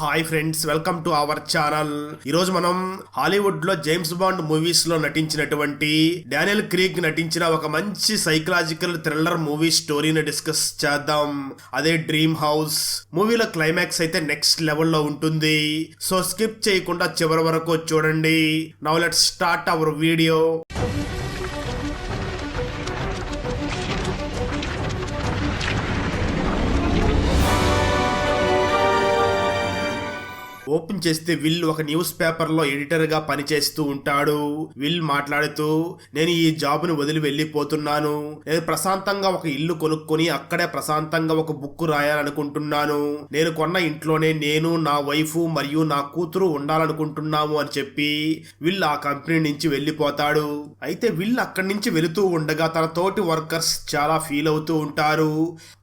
Hi friends welcome to our channel ఈ రోజు మనం హాలీవుడ్లో జేమ్స్ బాండ్ మూవీస్లో నటించినటువంటి డానియల్ క్రీక్ నటించిన ఒక మంచి సైకలాజికల్ థ్రిల్లర్ మూవీ స్టోరీని డిస్కస్ చేద్దాం. అదే డ్రీమ్ హౌస్ మూవీలో క్లైమాక్స్ అయితే నెక్స్ట్ లెవెల్లో ఉంటుంది. సో స్కిప్ చేయకుండా చివరి వరకు చూడండి. Now let start our video open చేస్తే విల్ ఒక న్యూస్ పేపర్లో ఎడిటర్గా పనిచేస్తూ ఉంటాడు. విల్ మాట్లాడుతూ నేను ఈ జాబ్ను వదిలి వెళ్ళిపోతున్నాను. నేను ప్రశాంతంగా ఒక ఇల్లు కొనుక్కొని అక్కడే ప్రశాంతంగా ఒక బుక్ రాయాలనుకుంటున్నాను. నేను కొన్న ఇంట్లోనే నేను నా వైఫ్ మరియు నా కూతురు ఉండాలనుకుంటున్నాము అని చెప్పి విల్ ఆ కంపెనీ నుంచి వెళ్ళిపోతాడు. అయితే విల్ అక్కడి నుంచి వెళుతూ ఉండగా తన తోటి వర్కర్స్ చాలా ఫీల్ అవుతూ ఉంటారు.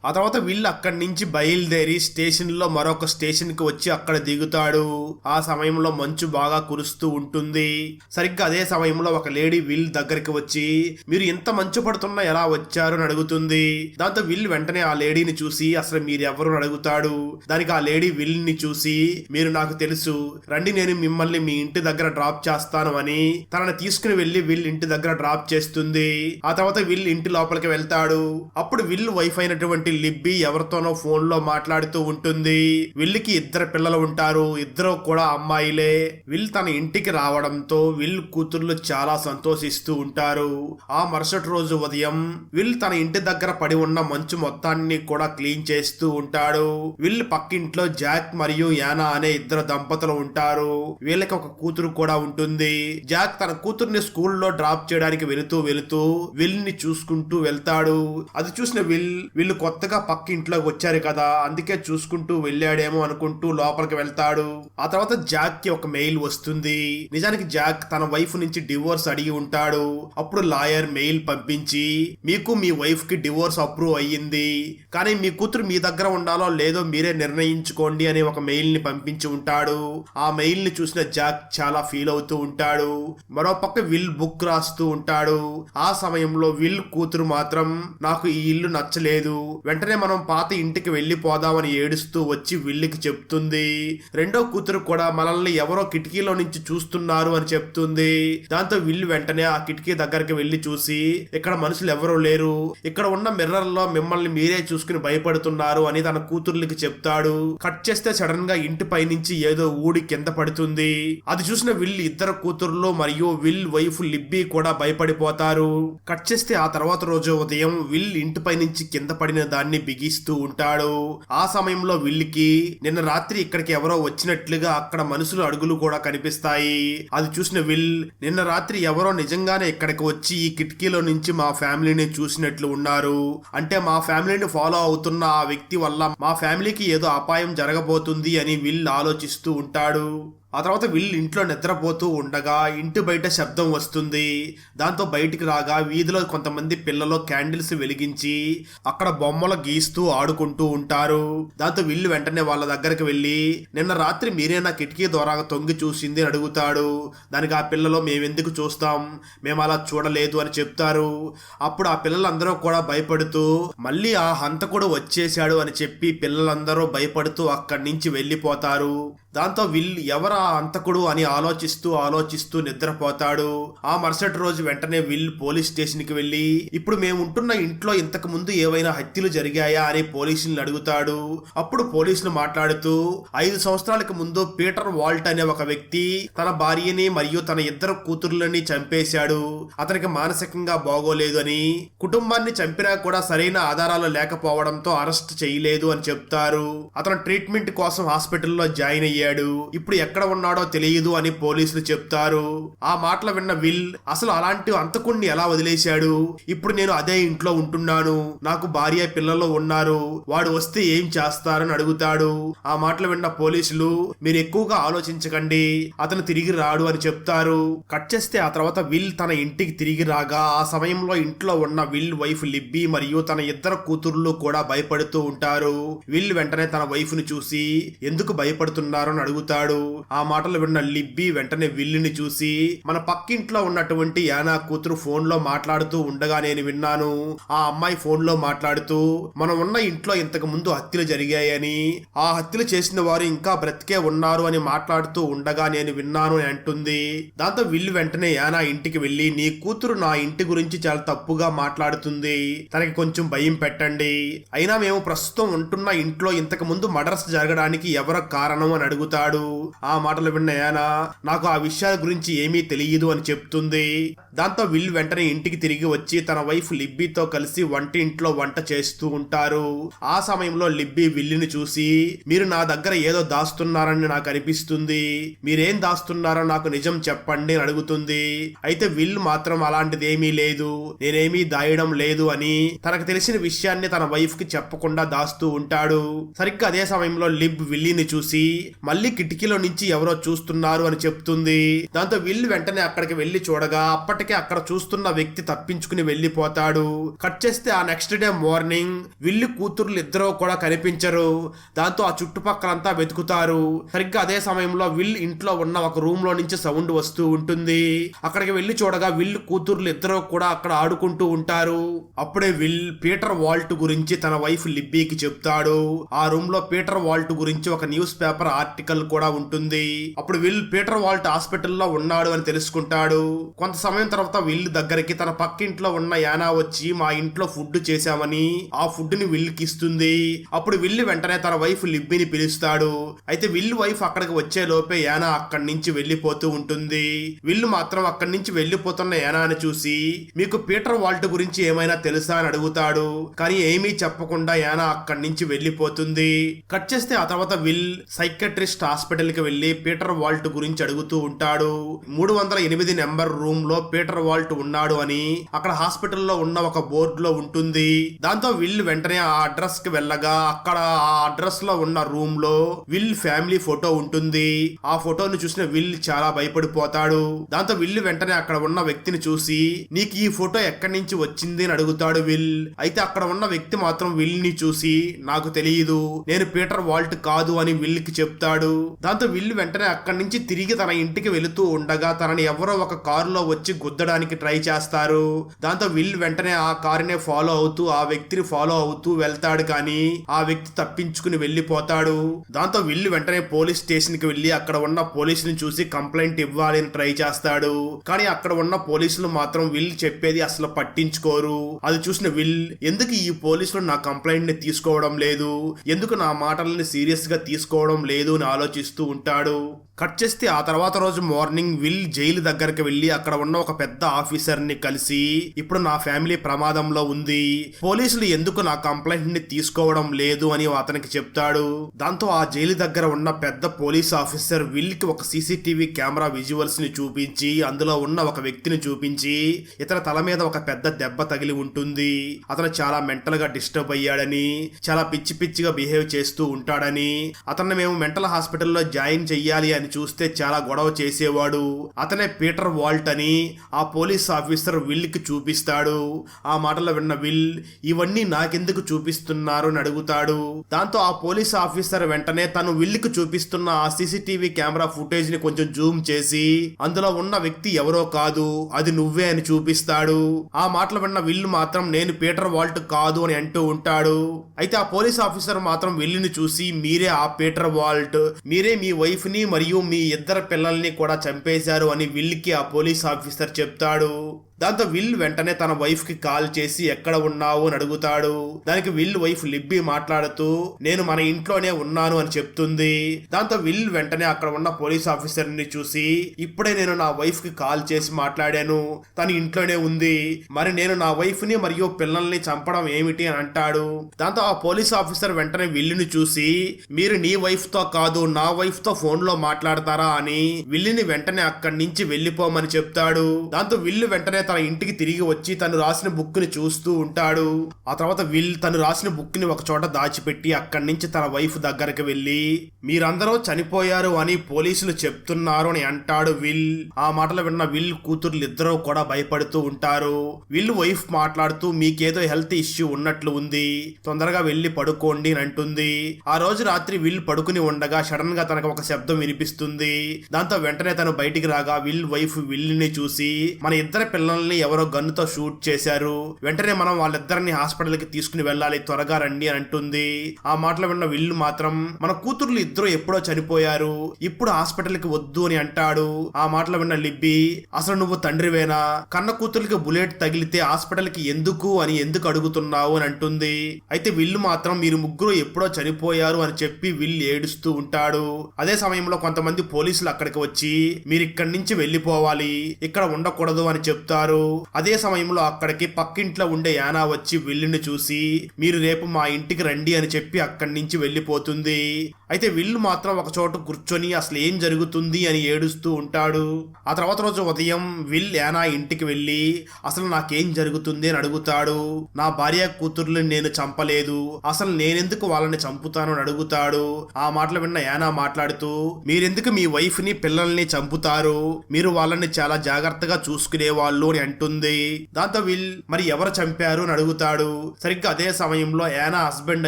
ఆ తర్వాత విల్ అక్కడి నుంచి బయలుదేరి స్టేషన్లో మరొక స్టేషన్కి వచ్చి అక్కడ దిగుతాడు. ఆ సమయంలో మంచు బాగా కురుస్తూ ఉంటుంది. సరిగ్గా అదే సమయంలో ఒక లేడీ విల్ దగ్గరికి వచ్చి మీరు ఇంత మంచు పడుతున్నా ఎలా వచ్చారు? అని అడుగుతుంది. దాంతో విల్ వెంటనే ఆ లేడీని చూసి అసలు మీరు అడుగుతాడు. దానికి ఆ లేడీ విల్ని చూసి మీరు నాకు తెలుసు. రండి నేను మిమ్మల్ని మీ ఇంటి దగ్గర డ్రాప్ చేస్తాను అని తనని తీసుకుని వెళ్ళి విల్ ఇంటి దగ్గర డ్రాప్ చేస్తుంది. ఆ తర్వాత విల్ ఇంటి లోపలికి వెళ్తాడు. అప్పుడు విల్ వైఫ్ అయినటువంటి లిబ్బి ఎవరితోనో ఫోన్లో మాట్లాడుతూ ఉంటుంది. విల్లికి ఇద్దరు పిల్లలు ఉంటారు. ఇద్దరు కూడా అమ్మాయిలే. విల్ తన ఇంటికి రావడంతో విల్ కూతుర్లు చాలా సంతోషిస్తూ ఉంటారు. ఆ మరుసటి రోజు ఉదయం విల్ తన ఇంటి దగ్గర పడి ఉన్న మంచు మొత్తాన్ని కూడా క్లీన్ చేస్తూ ఉంటాడు. విల్ పక్కింట్లో జాక్ మరియు యానా అనే ఇద్దరు దంపతులు ఉంటారు. వీళ్ళకి ఒక కూతురు కూడా ఉంటుంది. జాక్ తన కూతుర్ని స్కూల్లో డ్రాప్ చేయడానికి వెళుతూ వెళుతూ విల్ని చూసుకుంటూ వెళ్తాడు. అది చూసిన విల్ వీళ్ళు కొత్తగా పక్కింట్లోకి వచ్చారు కదా అందుకే చూసుకుంటూ వెళ్ళాడేమో అనుకుంటూ లోపలికి వెళ్తాడు. ఆ తర్వాత జాక్కి ఒక మెయిల్ వస్తుంది. నిజానికి జాక్ తన వైఫ్ నుంచి డివోర్స్ అడిగి ఉంటాడు. అప్పుడు లాయర్ మెయిల్ పంపించి మీకు మీ వైఫ్కి డివోర్స్ అప్రూవ్ అయ్యింది. కానీ మీ కూతురు మీ దగ్గర ఉండాలో లేదో మీరే నిర్ణయించుకోండి అనే ఒక మెయిల్ని పంపించి ఉంటాడు. ఆ మెయిల్ని చూసిన జాక్ చాలా ఫీల్ అవుతూ ఉంటాడు. మరోపక్క విల్ బుక్ రాస్తూ ఉంటాడు. ఆ సమయంలో విల్ కూతురు మాత్రం నాకు ఈ ఇల్లు నచ్చలేదు. వెంటనే మనం పాత ఇంటికి వెళ్ళిపోదామని ఏడుస్తూ వచ్చి విల్లుకి చెప్తుంది. రెండు కూతురు కూడా మనల్ని ఎవరో కిటికీలో నుంచి చూస్తున్నారు అని చెప్తుంది. దాంతో విల్లు వెంటనే ఆ కిటికీ దగ్గరికి వెళ్ళి చూసి ఇక్కడ మనుషులు ఎవరూ లేరు. ఇక్కడ ఉన్న మిర్రర్లో మిమ్మల్ని మీరే చూసుకుని భయపడుతున్నారు అని తన కూతుర్లకి చెప్తాడు. కట్ చేస్తే సడన్గా ఇంటి పైనుంచి ఏదో ఊడి కింద పడుతుంది. అది చూసిన విల్ ఇద్దరు కూతుర్లు మరియు విల్ వైఫ్ లిబ్బీ కూడా భయపడిపోతారు. కట్ చేస్తే ఆ తర్వాత రోజు ఉదయం విల్ ఇంటిపై నుంచి కింద పడిన దాన్ని బిగిస్తూ ఉంటాడు. ఆ సమయంలో విల్కి నిన్న రాత్రి ఇక్కడికి ఎవరో వచ్చినట్లుగా అక్కడ మనుషులు అడుగులు కూడా కనిపిస్తాయి. అది చూసిన విల్ నిన్న రాత్రి ఎవరో నిజంగానే ఇక్కడికి వచ్చి ఈ కిటికీలో నుంచి మా ఫ్యామిలీని చూసినట్లు ఉన్నారు. అంటే మా ఫ్యామిలీని ఫాలో అవుతున్న ఆ వ్యక్తి వల్ల మా ఫ్యామిలీకి ఏదో అపాయం జరగబోతుంది అని విల్ ఆలోచిస్తూ ఉంటాడు. ఆ తర్వాత వీళ్ళు ఇంట్లో నిద్రపోతూ ఉండగా ఇంటి బయట శబ్దం వస్తుంది. దాంతో బయటికి రాగా వీధిలో కొంతమంది పిల్లలు క్యాండిల్స్ వెలిగించి అక్కడ బొమ్మలు గీస్తూ ఆడుకుంటూ ఉంటారు. దాంతో విల్లు వెంటనే వాళ్ళ దగ్గరికి వెళ్ళి నిన్న రాత్రి మీరే నా కిటికీ ద్వారా తొంగి చూసింది అని అడుగుతాడు. దానికి ఆ పిల్లలు మేమెందుకు చూస్తాం? మేము అలా చూడలేదు అని చెప్తారు. అప్పుడు ఆ పిల్లలందరూ కూడా భయపడుతూ మళ్ళీ ఆ హంతకుడు వచ్చేశాడు అని చెప్పి పిల్లలందరూ భయపడుతూ అక్కడి నుంచి వెళ్ళిపోతారు. దాంతో విల్ ఎవరా అంతకుడు అని ఆలోచిస్తూ ఆలోచిస్తూ నిద్రపోతాడు. ఆ మరుసటి రోజు వెంటనే విల్ పోలీస్ స్టేషన్కి వెళ్ళి ఇప్పుడు మేము ఉంటున్న ఇంట్లో ఇంతకు ముందు ఏవైనా హత్యలు జరిగాయా? అని పోలీసులను అడుగుతాడు. అప్పుడు పోలీసులు మాట్లాడుతూ ఐదు సంవత్సరాలకు ముందు పీటర్ వాల్ట్ అనే ఒక వ్యక్తి తన భార్యని మరియు తన ఇద్దరు కూతుర్లని చంపేశాడు. అతనికి మానసికంగా బాగోలేదు అని కుటుంబాన్ని చంపినా కూడా సరైన ఆధారాలు లేకపోవడంతో అరెస్ట్ చేయలేదు అని చెప్తారు. అతను ట్రీట్మెంట్ కోసం హాస్పిటల్లో జాయిన్ అయ్యి అయ్యాడు ఇప్పుడు ఎక్కడ ఉన్నాడో తెలియదు అని పోలీసులు చెప్తారు. ఆ మాటలు విన్న విల్ అసలు అలాంటి అంతకుణ్ణి ఎలా వదిలేశాడు? ఇప్పుడు నేను అదే ఇంట్లో ఉంటున్నాను. నాకు భార్య పిల్లలు ఉన్నారు. వాడు వస్తే ఏం చేస్తారని అడుగుతాడు. ఆ మాటలు విన్న పోలీసులు మీరు ఎక్కువగా ఆలోచించకండి. అతను తిరిగి రాడు అని చెప్తారు. కట్ చేస్తే ఆ తర్వాత విల్ తన ఇంటికి తిరిగి రాగా ఆ సమయంలో ఇంట్లో ఉన్న విల్ వైఫ్ లిబ్బీ మరియు తన ఇద్దరు కూతుర్లు కూడా భయపడుతూ ఉంటారు. విల్ వెంటనే తన వైఫ్ను చూసి ఎందుకు భయపడుతున్నారు? అని అడుగుతాడు. ఆ మాటలు విన్న లిబ్బి వెంటనే విల్లుని చూసి మన పక్కింట్లో ఉన్నటువంటి యానా కూతురు ఫోన్లో మాట్లాడుతూ ఉండగా నేను విన్నాను. ఆ అమ్మాయి ఫోన్లో మాట్లాడుతూ మనం ఉన్న ఇంట్లో ఇంతకు ముందు హత్యలు జరిగాయని ఆ హత్యలు చేసిన వారు ఇంకా బ్రతికే ఉన్నారు అని మాట్లాడుతూ ఉండగా నేను విన్నాను అని అంటుంది. దాంతో విల్లు వెంటనే యానా ఇంటికి వెళ్ళి నీ కూతురు నా ఇంటి గురించి చాలా తప్పుగా మాట్లాడుతుంది. తనకి కొంచెం భయం పెట్టండి. అయినా మేము ప్రస్తుతం ఉంటున్న ఇంట్లో ఇంతకు ముందు మర్డర్స్ జరగడానికి ఎవరో కారణం అని అడుగుతాడు. ఆ మాటలు విన్న యానా నాకు ఆ విషయాల గురించి ఏమీ తెలియదు అని చెప్తుంది. దాంతో విల్ వెంటనే ఇంటికి తిరిగి వచ్చి తన వైఫ్ లిబ్బీతో కలిసి వంటింట్లో వంట చేస్తూ ఉంటారు. ఆ సమయంలో లిబ్బీ విల్లుని చూసి మీరు నా దగ్గర ఏదో దాస్తున్నారని నాకు అనిపిస్తుంది. మీరేం దాస్తున్నారో నాకు నిజం చెప్పండి అని అడుగుతుంది. అయితే విల్ మాత్రం అలాంటిదేమీ లేదు. నేనేమీ దాయడం లేదు అని తనకు తెలిసిన విషయాన్ని తన వైఫ్కి చెప్పకుండా దాస్తూ ఉంటాడు. సరిగ్గా అదే సమయంలో లిబ్ విల్లీని చూసి మళ్ళీ కిటికీలో నుంచి ఎవరో చూస్తున్నారు అని చెప్తుంది. దాంతో విల్ వెంటనే అక్కడికి వెళ్ళి చూడగా అప్పటికే అక్కడ చూస్తున్న వ్యక్తి తప్పించుకుని వెళ్ళిపోతాడు కట్ చేస్తే ఆ నెక్స్ట్ డే మార్నింగ్ విల్లు కూతుర్లు ఇద్దరూ కూడా కనిపించరు. దాంతో ఆ చుట్టుపక్కలంతా వెతుకుతారు. సరిగ్గా అదే సమయంలో విల్ ఇంట్లో ఉన్న ఒక రూమ్లో నుంచి సౌండ్ వస్తూ ఉంటుంది. అక్కడికి వెళ్ళి చూడగా విల్ కూతుర్లు ఇద్దరు కూడా అక్కడ ఆడుకుంటూ ఉంటారు. అప్పుడే విల్ పీటర్ వాల్ట్ గురించి తన వైఫ్ లిబ్బీకి చెప్తాడు. ఆ రూమ్లో పీటర్ వాల్ట్ గురించి ఒక న్యూస్ పేపర్ ఆర్టికల్ ఆర్టికల్ కూడా ఉంటుంది. అప్పుడు విల్ పీటర్ వాల్ట్ హాస్పిటల్లో ఉన్నాడు అని తెలుసుకుంటాడు. కొంత సమయం తర్వాత విల్ దగ్గరికి తన పక్కింట్లో ఉన్న యానా వచ్చి మా ఇంట్లో ఫుడ్ చేశామని ఆ ఫుడ్ని విల్కి ఇస్తుంది. అప్పుడు విల్ వెంటనే తన వైఫ్ లిబ్బిని పిలుస్తాడు. అయితే విల్ వైఫ్ అక్కడికి వచ్చే లోపే యానా అక్కడి నుంచి వెళ్ళిపోతూ ఉంటుంది. విల్ మాత్రం అక్కడి నుంచి వెళ్ళిపోతున్న యానాని చూసి మీకు పీటర్ వాల్ట్ గురించి ఏమైనా తెలుసా? అని అడుగుతాడు. కానీ ఏమీ చెప్పకుండా యానా అక్కడి నుంచి వెళ్ళిపోతుంది కట్ చేస్తే ఆ తర్వాత విల్ సైకట్రిస్ట్ హాస్పిటల్కి వెళ్ళి పీటర్ వాల్ట్ గురించి అడుగుతూ ఉంటాడు. మూడు వందల ఎనిమిది నెంబర్ రూమ్లో పీటర్ వాల్ట్ ఉన్నాడు అని అక్కడ హాస్పిటల్లో ఉన్న ఒక బోర్డు లో ఉంటుంది. దాంతో విల్ వెంటనే ఆ అడ్రస్కి వెళ్ళగా అక్కడ ఆ అడ్రస్లో ఉన్న రూమ్లో విల్ ఫ్యామిలీ ఫోటో ఉంటుంది. ఆ ఫోటోను చూసిన విల్ చాలా భయపడిపోతాడు. దాంతో విల్ వెంటనే అక్కడ ఉన్న వ్యక్తిని చూసి నీకు ఈ ఫోటో ఎక్కడి నుంచి వచ్చింది? అని అడుగుతాడు విల్. అయితే అక్కడ ఉన్న వ్యక్తి మాత్రం విల్ని చూసి నాకు తెలియదు నేను పీటర్ వాల్ట్ కాదు అని విల్కి చెప్తాడు. దాంతో విల్లు వెంటనే అక్కడి నుంచి తిరిగి తన ఇంటికి వెళుతూ ఉండగా తనని ఎవరో ఒక కారులో వచ్చి గుద్దడానికి ట్రై చేస్తారు. దాంతో విల్ వెంటనే ఆ కారునే ఫాలో అవుతూ ఆ వ్యక్తిని ఫాలో అవుతూ వెళ్తాడు కానీ ఆ వ్యక్తి తప్పించుకుని వెళ్ళిపోతాడు. దాంతో విల్లు వెంటనే పోలీస్ స్టేషన్కి వెళ్ళి అక్కడ ఉన్న పోలీసుని చూసి కంప్లైంట్ ఇవ్వాలి అని ట్రై చేస్తాడు. కానీ అక్కడ ఉన్న పోలీసులు మాత్రం విల్ చెప్పేది అసలు పట్టించుకోరు. అది చూసిన విల్ ఎందుకు ఈ పోలీసులు నా కంప్లైంట్ని తీసుకోవడం లేదు? ఎందుకు నా మాటలని సీరియస్గా తీసుకోవడం లేదు? అని ఆలోచిస్తూ ఉంటాడు. కట్ చేస్తే ఆ తర్వాత రోజు మార్నింగ్ విల్ జైలు దగ్గరికి వెళ్ళి అక్కడ ఉన్న ఒక పెద్ద ఆఫీసర్ని కలిసి ఇప్పుడు నా ఫ్యామిలీ ప్రమాదంలో ఉంది. పోలీసులు ఎందుకు నా కంప్లైంట్ని తీసుకోవడం లేదు? అని అతనికి చెప్తాడు. దాంతో ఆ జైలు దగ్గర ఉన్న పెద్ద పోలీస్ ఆఫీసర్ విల్కి ఒక సీసీటీవీ కెమెరా విజువల్స్ని చూపించి అందులో ఉన్న ఒక వ్యక్తిని చూపించి ఇతని తల మీద ఒక పెద్ద దెబ్బ తగిలి ఉంటుంది. అతను చాలా మెంటల్గా డిస్టర్బ్ అయ్యాడని చాలా పిచ్చి పిచ్చిగా బిహేవ్ చేస్తూ ఉంటాడని అతన్ని మేము మెంటల్ హాస్పిటల్లో జాయిన్ చెయ్యాలి అని చూస్తే చాలా గొడవ చేసేవాడు. అతనే పీటర్ వాల్ట్ అని ఆ పోలీస్ ఆఫీసర్ విల్కి చూపిస్తాడు. ఆ మాటలు విన్న విల్ ఇవన్నీ నాకెందుకు చూపిస్తున్నారు? అని అడుగుతాడు. దాంతో ఆ పోలీస్ ఆఫీసర్ వెంటనే తను విల్కి చూపిస్తున్న ఆ సీసీటీవీ కెమెరా ఫుటేజ్ని కొంచెం జూమ్ చేసి అందులో ఉన్న వ్యక్తి ఎవరో కాదు అది నువ్వే అని చూపిస్తాడు. ఆ మాటలు విన్న విల్ మాత్రం నేను పీటర్ వాల్ట్ కాదు అని అంటూ ఉంటాడు. అయితే ఆ పోలీస్ ఆఫీసర్ మాత్రం విల్లుని చూసి మీరే ఆ పీటర్ వాల్ట్ మీరే మీ వైఫ్ని మరియు మీ ఇద్దరు పిల్లల్ని కూడా చంపేశారు అని విల్కి ఆ పోలీస్ ఆఫీసర్ చెప్తాడు. దాంతో విల్ వెంటనే తన వైఫ్కి కాల్ చేసి ఎక్కడ ఉన్నావు? అని అడుగుతాడు. దానికి విల్ వైఫ్ లిబ్బి మాట్లాడుతూ నేను మన ఇంట్లోనే ఉన్నాను అని చెప్తుంది. దాంతో విల్ వెంటనే అక్కడ ఉన్న పోలీస్ ఆఫీసర్ని చూసి ఇప్పుడే నేను నా వైఫ్కి కాల్ చేసి మాట్లాడాను. తను ఇంట్లోనే ఉంది. మరి నేను నా వైఫ్ని మరియు పిల్లల్ని చంపడం ఏమిటి? అని అంటాడు. దాంతో ఆ పోలీస్ ఆఫీసర్ వెంటనే విల్లుని చూసి మీరు నీ వైఫ్తో కాదు నా వైఫ్తో ఫోన్లో మాట్లాడతారా? అని విల్లుని వెంటనే అక్కడి నుంచి వెళ్ళిపోమని చెప్తాడు. దాంతో విల్లు వెంటనే తన ఇంటికి తిరిగి వచ్చి తను రాసిన బుక్ని చూస్తూ ఉంటాడు. ఆ తర్వాత విల్ తను రాసిన బుక్ని ఒక చోట దాచిపెట్టి అక్కడి నుంచి తన వైఫ్ దగ్గరికి వెళ్ళి మీరందరూ చనిపోయారు అని పోలీసులు చెప్తున్నారు అని అంటాడు విల్. ఆ మాటలు విన్న విల్ కూతుర్లు ఇద్దరూ కూడా భయపడుతూ ఉంటారు. విల్ వైఫ్ మాట్లాడుతూ మీకేదో హెల్త్ ఇష్యూ ఉన్నట్లు ఉంది. తొందరగా వెళ్ళి పడుకోండి అని అంటుంది. ఆ రోజు రాత్రి విల్ పడుకుని ఉండగా సడన్గా తనకు ఒక శబ్దం వినిపిస్తుంది. దాంతో వెంటనే తను బయటికి రాగా విల్ వైఫ్ విల్ని చూసి మన ఇద్దరు మనల్ని ఎవరో గన్నుతో షూట్ చేశారు. వెంటనే మనం వాళ్ళిద్దరిని హాస్పిటల్కి తీసుకుని వెళ్ళాలి త్వరగా రండి అని అంటుంది. ఆ మాటలు విన్న విల్లు మాత్రం మన కూతుర్లు ఇద్దరు ఎప్పుడో చనిపోయారు ఇప్పుడు హాస్పిటల్కి వద్దు అని అంటాడు. ఆ మాటలు విన్న లిబ్బి అసలు నువ్వు తండ్రివేనా? కన్న కూతురికి బుల్లెట్ తగిలితే హాస్పిటల్కి ఎందుకు అని ఎందుకు అడుగుతున్నావు? అని అంటుంది. అయితే విల్లు మాత్రం మీరు ముగ్గురు ఎప్పుడో చనిపోయారు అని చెప్పి విల్ ఏడుస్తూ ఉంటాడు. అదే సమయంలో కొంతమంది పోలీసులు అక్కడికి వచ్చి మీరు ఇక్కడి నుంచి వెళ్ళిపోవాలి ఇక్కడ ఉండకూడదు అని చెప్తారు. అదే సమయంలో అక్కడికి పక్కింట్లో ఉండే యానా వచ్చి విల్లుని చూసి మీరు రేపు మా ఇంటికి రండి అని చెప్పి అక్కడి నుంచి వెళ్ళిపోతుంది. అయితే విల్లు మాత్రం ఒక చోట కూర్చొని అసలు ఏం జరుగుతుంది అని ఏడుస్తూ ఉంటాడు. ఆ తర్వాత రోజు ఉదయం విల్ యానా ఇంటికి వెళ్ళి అసలు నాకేం జరుగుతుంది అని అడుగుతాడు. నా భార్య కూతుర్లు నేను చంపలేదు. అసలు నేనెందుకు వాళ్ళని చంపుతాను అని అడుగుతాడు. ఆ మాటలు విన్న యానా మాట్లాడుతూ మీరెందుకు మీ వైఫ్ని పిల్లల్ని చంపుతారు? మీరు వాళ్ళని చాలా జాగ్రత్తగా చూసుకునే వాళ్ళు అని అంటుంది. దాంతో విల్ మరి ఎవరు చంపారు అని అడుగుతాడు. సరిగ్గా అదే సమయంలో యానా హస్బెండ్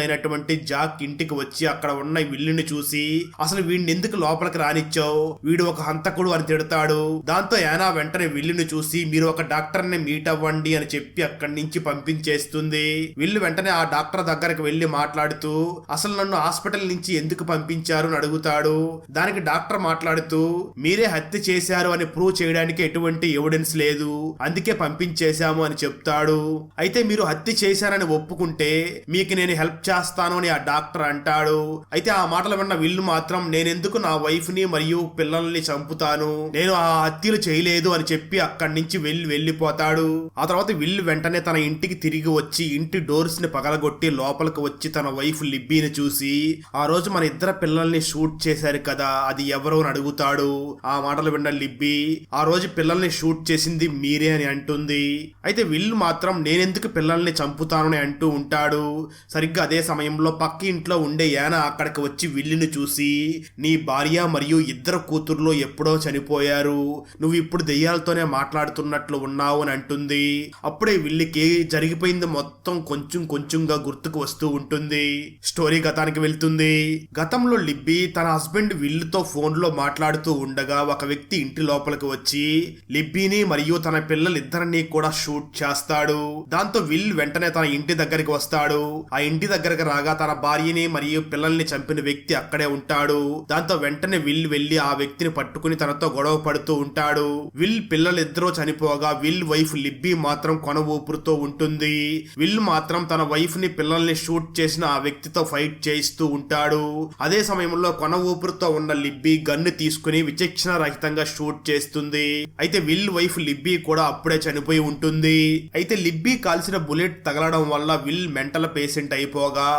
అయినటువంటి జాక్ ఇంటికి వచ్చి అక్కడ ఉన్న విల్లు వీళ్ళని చూసి అసలు వీడిని ఎందుకు లోపలికి రానిచ్చావు? వీడు ఒక హంతకుడు అని తిడతాడు. దాంతో యానా వెంటనే విల్లుని చూసి మీరు ఒక డాక్టర్ని మీట్ అవ్వండి అని చెప్పి అక్కడి నుంచి పంపించేస్తుంది. విల్లు వెంటనే ఆ డాక్టర్ దగ్గరకు వెళ్ళి మాట్లాడుతూ అసలు నన్ను హాస్పిటల్ నుంచి ఎందుకు పంపించారు? అని అడుగుతాడు. దానికి డాక్టర్ మాట్లాడుతూ మీరే హత్య చేశారు అని ప్రూవ్ చేయడానికి ఎటువంటి ఎవిడెన్స్ లేదు. అందుకే పంపించేశాము అని చెప్తాడు. అయితే మీరు హత్య చేశారని ఒప్పుకుంటే మీకు నేను హెల్ప్ చేస్తాను అని ఆ డాక్టర్ అంటాడు. అయితే ఆ మాటలు విన్న విల్లు మాత్రం నేనెందుకు నా వైఫ్ని మరియు పిల్లల్ని చంపుతాను? నేను ఆ హత్యలు చేయలేదు అని చెప్పి అక్కడి నుంచి వెళ్ళి వెళ్ళిపోతాడు. ఆ తర్వాత విల్లు వెంటనే తన ఇంటికి తిరిగి వచ్చి ఇంటి డోర్స్ని పగలగొట్టి లోపలికి వచ్చి తన వైఫ్ లిబ్బీని చూసి ఆ రోజు మన ఇద్దరు పిల్లల్ని షూట్ చేశారు కదా అది ఎవరు? అని అడుగుతాడు. ఆ మాటలు విన్న లిబ్బీ ఆ రోజు పిల్లల్ని షూట్ చేసింది మీరే అని అంటుంది. అయితే విల్లు మాత్రం నేనెందుకు పిల్లల్ని చంపుతానని అంటూ ఉంటాడు. సరిగ్గా అదే సమయంలో పక్క ఇంట్లో ఉండే యాన అక్కడికి వచ్చి విల్లుని చూసి నీ భార్య మరియు ఇద్దరు కూతుర్లు ఎప్పుడో చనిపోయారు. నువ్వు ఇప్పుడు దెయ్యాలతోనే మాట్లాడుతున్నట్లు ఉన్నావు అని అంటుంది. అప్పుడే విల్లికి జరిగిపోయింది మొత్తం కొంచెం కొంచెంగా గుర్తుకు వస్తూ ఉంటుంది. స్టోరీ గతానికి వెళ్తుంది. గతంలో లిబ్బి తన హస్బెండ్ విల్లుతో ఫోన్లో మాట్లాడుతూ ఉండగా ఒక వ్యక్తి ఇంటి లోపలికి వచ్చి లిబ్బీని మరియు తన పిల్లలిద్దరినీ కూడా షూట్ చేస్తాడు. దాంతో విల్ వెంటనే తన ఇంటి దగ్గరికి వస్తాడు. ఆ ఇంటి దగ్గరకు రాగా తన భార్యని మరియు పిల్లల్ని చంపిన వ్యక్తి వ్యక్తి అక్కడే ఉంటాడు. దాంతో వెంటనే విల్ వెళ్ళి ఆ వ్యక్తిని పట్టుకుని తనతో గొడవ పడుతూ ఉంటాడు. విల్ పిల్లలిద్దరూ చనిపోగా విల్ వైఫ్ లిబ్బీ మాత్రం కొన ఊపురుతో ఉంటుంది. విల్ మాత్రం తన వైఫ్ని పిల్లల్ని షూట్ చేసిన ఆ వ్యక్తితో ఫైట్ చేయిస్తూ ఉంటాడు. అదే సమయంలో కొన ఊపురుతో ఉన్న లిబ్బీ గన్ను తీసుకుని విచక్షణ రహితంగా షూట్ చేస్తుంది. అయితే విల్ వైఫ్ లిబ్బీ కూడా అప్పుడే చనిపోయి ఉంటుంది. అయితే లిబ్బీ కాల్చిన బుల్లెట్ తగలడం వల్ల విల్ మెంటల్ పేషెంట్ అయిపోగా.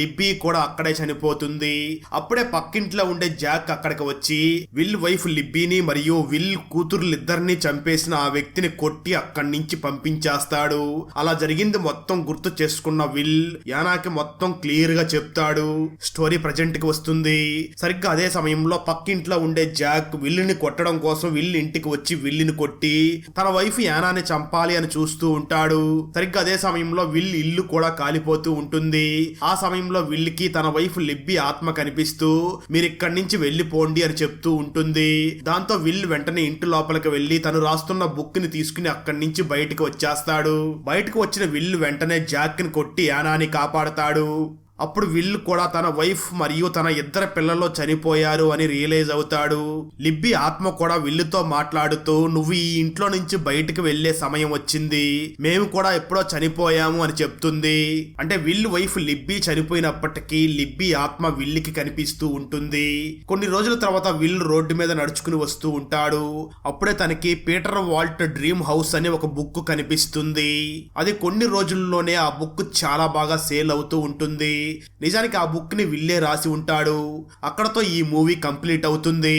లిబ్బీ కూడా అక్కడే చనిపోతుంది. అప్పుడే పక్కింట్లో ఉండే జాక్ అక్కడికి వచ్చి విల్ వైఫ్ లిబ్బీని మరియు విల్ కూతురులిద్దరిని చంపేసిన ఆ వ్యక్తిని కొట్టి అక్కడి నుంచి పంపించేస్తాడు. అలా జరిగింది మొత్తం గుర్తు చేసుకున్న విల్ యానాకి మొత్తం క్లియర్గా చెప్తాడు. స్టోరీ ప్రజెంట్కి వస్తుంది. సరిగ్గా అదే సమయంలో పక్కింట్లో ఉండే జాక్ విల్లుని కొట్టడం కోసం విల్ ఇంటికి వచ్చి విల్లుని కొట్టి తన వైఫ్ యానాని చంపాలి అని చూస్తూ ఉంటాడు. సరిగ్గా అదే సమయంలో విల్ ఇల్లు కూడా కాలిపోతూ ఉంటుంది. ఆ సమయంలో విల్కి తన వైఫ్ లిబ్బి ఆత్మ కనిపిస్తూ మీరు ఇక్కడి నుంచి వెళ్ళిపోండి అని చెప్తూ ఉంటుంది. దాంతో విల్ వెంటనే ఇంటి లోపలికి వెళ్ళి తను రాస్తున్న బుక్ని తీసుకుని అక్కడి నుంచి బయటకు వచ్చేస్తాడు. బయటకు వచ్చిన విల్ వెంటనే జాక్ని కొట్టి యానాని కాపాడతాడు. అప్పుడు విల్ కూడా తన వైఫ్ మరియు తన ఇద్దరు పిల్లలు చనిపోయారు అని రియలైజ్ అవుతాడు. లిబ్బి ఆత్మ కూడా విల్లుతో మాట్లాడుతూ నువ్వు ఈ ఇంట్లో నుంచి బయటకు వెళ్ళే సమయం వచ్చింది. మేము కూడా ఎప్పుడో చనిపోయాము అని చెప్తుంది. అంటే విల్ వైఫ్ లిబ్బి చనిపోయినప్పటికీ లిబ్బి ఆత్మ విల్లికి కనిపిస్తూ ఉంటుంది. కొన్ని రోజుల తర్వాత విల్ రోడ్డు మీద నడుచుకుని వస్తూ ఉంటాడు. అప్పుడే తనకి పీటర్ వాల్ట్ డ్రీమ్ హౌస్ అనే ఒక బుక్ కనిపిస్తుంది. అది కొన్ని రోజుల్లోనే ఆ బుక్ చాలా బాగా సేల్ అవుతూ ఉంటుంది. నిజానికి ఆ బుక్ని విల్లే రాసి ఉంటాడు. అక్కడతో ఈ మూవీ కంప్లీట్ అవుతుంది.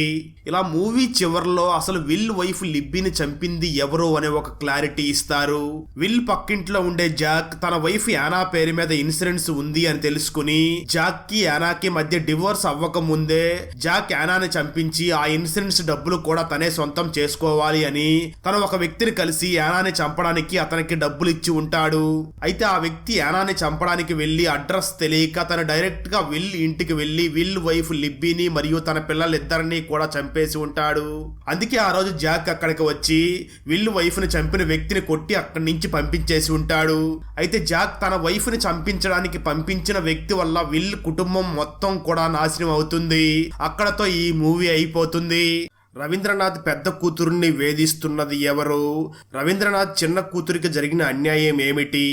ఇలా మూవీ చివరిలో అసలు విల్ వైఫ్ లిబ్బీని చంపింది ఎవరు అనే ఒక క్లారిటీ ఇస్తారు. విల్ పక్కింట్లో ఉండే జాక్ తన వైఫ్ యానా పేరు మీద ఇన్సూరెన్స్ ఉంది అని తెలుసుకుని జాక్కి యానాకి మధ్య డివోర్స్ అవ్వక ముందే జాక్ యానాని చంపించి ఆ ఇన్సూరెన్స్ డబ్బులు కూడా తనే సొంతం చేసుకోవాలి అని తన ఒక వ్యక్తిని కలిసి యానాని చంపడానికి అతనికి డబ్బులు ఇచ్చి ఉంటాడు. అయితే ఆ వ్యక్తి యానాని చంపడానికి వెళ్ళి అడ్రస్ తెలియ తెలియక తను డైరెక్ట్గా విల్ ఇంటికి వెళ్ళి విల్ వైఫ్ లిబ్బీని మరియు తన పిల్లలిద్దరిని కూడా చంపేసి ఉంటాడు. అందుకే ఆ రోజు జాక్ అక్కడికి వచ్చి విల్ వైఫ్ని చంపిన వ్యక్తిని కొట్టి అక్కడి నుంచి పంపించేసి ఉంటాడు. అయితే జాక్ తన వైఫ్ని చంపించడానికి పంపించిన వ్యక్తి వల్ల విల్ కుటుంబం మొత్తం కూడా నాశనం అవుతుంది. అక్కడతో ఈ మూవీ అయిపోతుంది. రవీంద్రనాథ్ పెద్ద కూతురుని వేధిస్తున్నది ఎవరు? రవీంద్రనాథ్ చిన్న కూతురికి జరిగిన అన్యాయం ఏమిటి?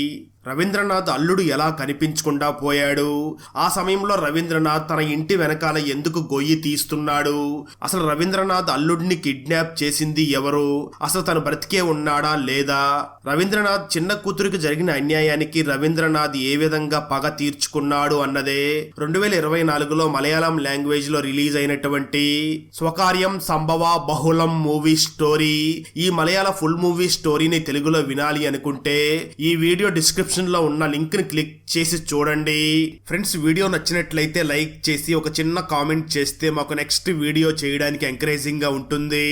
రవీంద్రనాథ్ అల్లుడు ఎలా కనిపించకుండా పోయాడు? ఆ సమయంలో రవీంద్రనాథ్ తన ఇంటి వెనకాల ఎందుకు గొయ్యి తీస్తున్నాడు? అసలు రవీంద్రనాథ్ అల్లుడిని కిడ్నాప్ చేసింది ఎవరు? అసలు తను బ్రతికే ఉన్నాడా లేదా? రవీంద్రనాథ్ చిన్న కూతురికి జరిగిన అన్యాయానికి రవీంద్రనాథ్ ఏ విధంగా పగ తీర్చుకున్నాడు అన్నదే. రెండు వేల ఇరవై నాలుగులో మలయాళం లాంగ్వేజ్లో రిలీజ్ అయినటువంటి స్వకార్యం సంభవ బహుళం మూవీ స్టోరీ. ఈ మలయాళ ఫుల్ మూవీ స్టోరీని తెలుగులో వినాలి అనుకుంటే ఈ వీడియో డిస్క్రిప్షన్లో ఉన్న లింక్ని క్లిక్ చేసి చూడండి. ఫ్రెండ్స్ వీడియో నచ్చినట్లయితే లైక్ చేసి ఒక చిన్న కామెంట్ చేస్తే మాకు నెక్స్ట్ వీడియో చేయడానికి ఎంకరేజింగ్గా ఉంటుంది.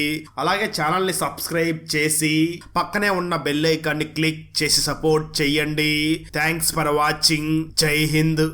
అలాగే ఛానల్ని సబ్స్క్రైబ్ చేసి పక్కనే ఉన్న బెల్ ఐకాన్ ని క్లిక్ చేసి సపోర్ట్ చేయండి థ్యాంక్స్ ఫర్ వాచింగ్. జై హింద్.